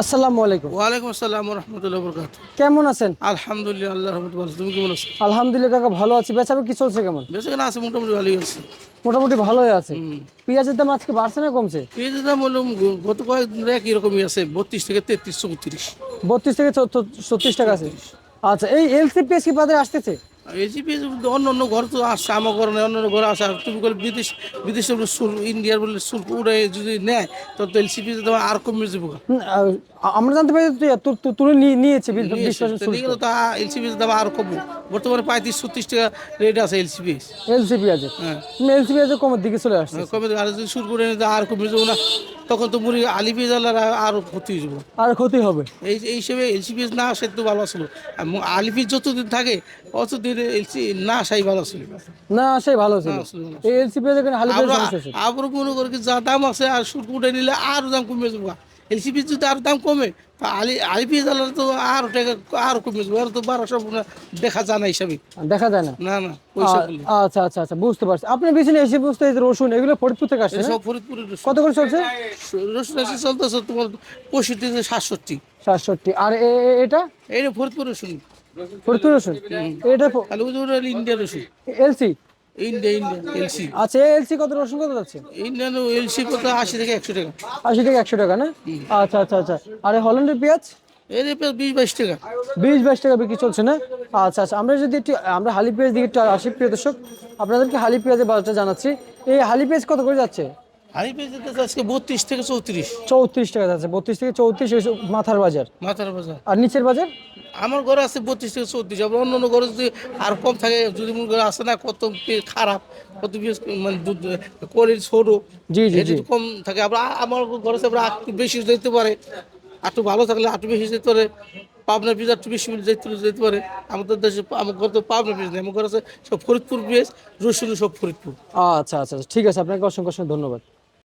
আসসালামু আলাইকুম। ওয়ালাইকুম আসসালাম রহমতুল্লাহ বরকাত কেমন আছেন? আলহামদুলিল্লাহ আল্লাহ রহমতুল্লাহ তুমি কেমন আছো? আলহামদুলিল্লাহ কাকা ভালো আছি। বেচাবে কি চলছে কেমন? কেন আছে মোটামুটি ভালোই আছে। মোটামুটি ভালোই আছে। পেঁয়াজের দাম আজকে বাড়ছে না কমছে? পেঁয়াজের দাম হলো গত কয়েকদিন একই রকমই আছে বত্রিশ থেকে তেত্রিশ চৌত্রিশ। বত্রিশ থেকে ছত্রিশ টাকা আছে। আচ্ছা এই এলসি পেঁয়াজ কি বাজারে আসতেছে? যে অন্য অন্য ঘর তো আসছে আমার ঘর নেই অন্য অন্য ঘরে আসে। তুমি বলে বিদেশ বিদেশে বলে শুল্ক ইন্ডিয়ার বলে শুল্ক উড়ে যদি নেয় তো এলসি পেঁয়াজ দাম আর কমে যাব আমরা জানতে পারি তু- তু- তুলে নিয়েছে তো দাম আর কমবো বর্তমানে পঁয়ত্রিশ ছত্রিশ টাকা রেট আছে এলসি পেঁয়াজ এলসি পেঁয়াজের হ্যাঁ এলসি পেঁয়াজের কমের দিকে চলে আসছে। কমে আর যদি শুরু করে আর কমে যাব না। তখন তো মুড়ি আলি পেঁয়াজ আরও ক্ষতি হয়ে যাব। আর ক্ষতি হবে। এই এই হিসেবে এলসি পেঁয়াজ না আসে তো ভালো ছিল। আলি পেঁয়াজ যতদিন থাকে অতদিন এলসি না আসাই ভালো ছিল। না আসাই ভালো ছিল। এই এলসি এখানে পেঁয়াজ আছে আবার মনে করি যা দাম আছে আর সুর উঠে নিলে আরও দাম কমে যাব। এলসি পেঁয়াজ যদি আরও দাম কমে আলি আলি পেঁয়াজ আলাদা তো আরও টাকা আরও কমে যাব আর তো বারোশো দেখা যায় না হিসাবে। দেখা যায় না? না না আচ্ছা আচ্ছা আচ্ছা বুঝতে পারছি। আপনার পিছনে এসে বুঝতে রসুন এগুলো ফরিদপুর থেকে আসছে সব ফরিদপুরের কত করে চলছে? রসুন আছে চলতেছে তোমার পঁয়ষট্টি সাতষট্টি। সাতষট্টি। আর এটা? এই ফরিদপুর রসুন। ফরিদপুর রসুন? এটা ইন্ডিয়া রসুন। এলসি? এলসি আচ্ছা এলসি কত রসুন কত যাচ্ছে? ইন্ডিয়ান এলসি কত? আশি থেকে একশো টাকা। আশি থেকে একশো টাকা না? আচ্ছা আচ্ছা আচ্ছা। আর এই হল্যান্ডের পেঁয়াজ? এর পেঁয়াজ বিশ বাইশ টাকা। বিশ বাইশ টাকা বিক্রি চলছে না? আচ্ছা আচ্ছা। আমরা যদি একটু আমরা হালি পেঁয়াজ দিকে একটু আসি প্রিয় দর্শক আপনাদেরকে হালি পেঁয়াজের বাজারটা জানাচ্ছি। এই হালি পেঁয়াজ কত করে যাচ্ছে? পেঁয়াজ আজকে বত্রিশ থেকে চৌত্রিশ। চৌত্রিশ টাকা যাচ্ছে বত্রিশ থেকে চৌত্রিশ মাথার বাজার। মাথার বাজার। আর নিচের বাজার? আমার ঘরে আছে বত্রিশ থেকে চৌত্রিশ আবার অন্য অন্য ঘরে যদি আর কম থাকে যদি মনে করে আসে না কত খারাপ কত মানে দুধ কোয়ালিটি ছোটো জি জি কম থাকে আবার আমার ঘরে আবার একটু বেশি যেতে পারে একটু ভালো থাকলে একটু বেশি যেতে পারে পাবনা পিস একটু বেশি যেতে যেতে পারে আমাদের দেশে আমার ঘরে তো পাবনা পিস নেই আমার ঘরে আছে সব ফরিদপুর পিস রসুন সব ফরিদপুর। আচ্ছা আচ্ছা আচ্ছা, ঠিক আছে আপনাকে অসংখ্য অসংখ্য ধন্যবাদ।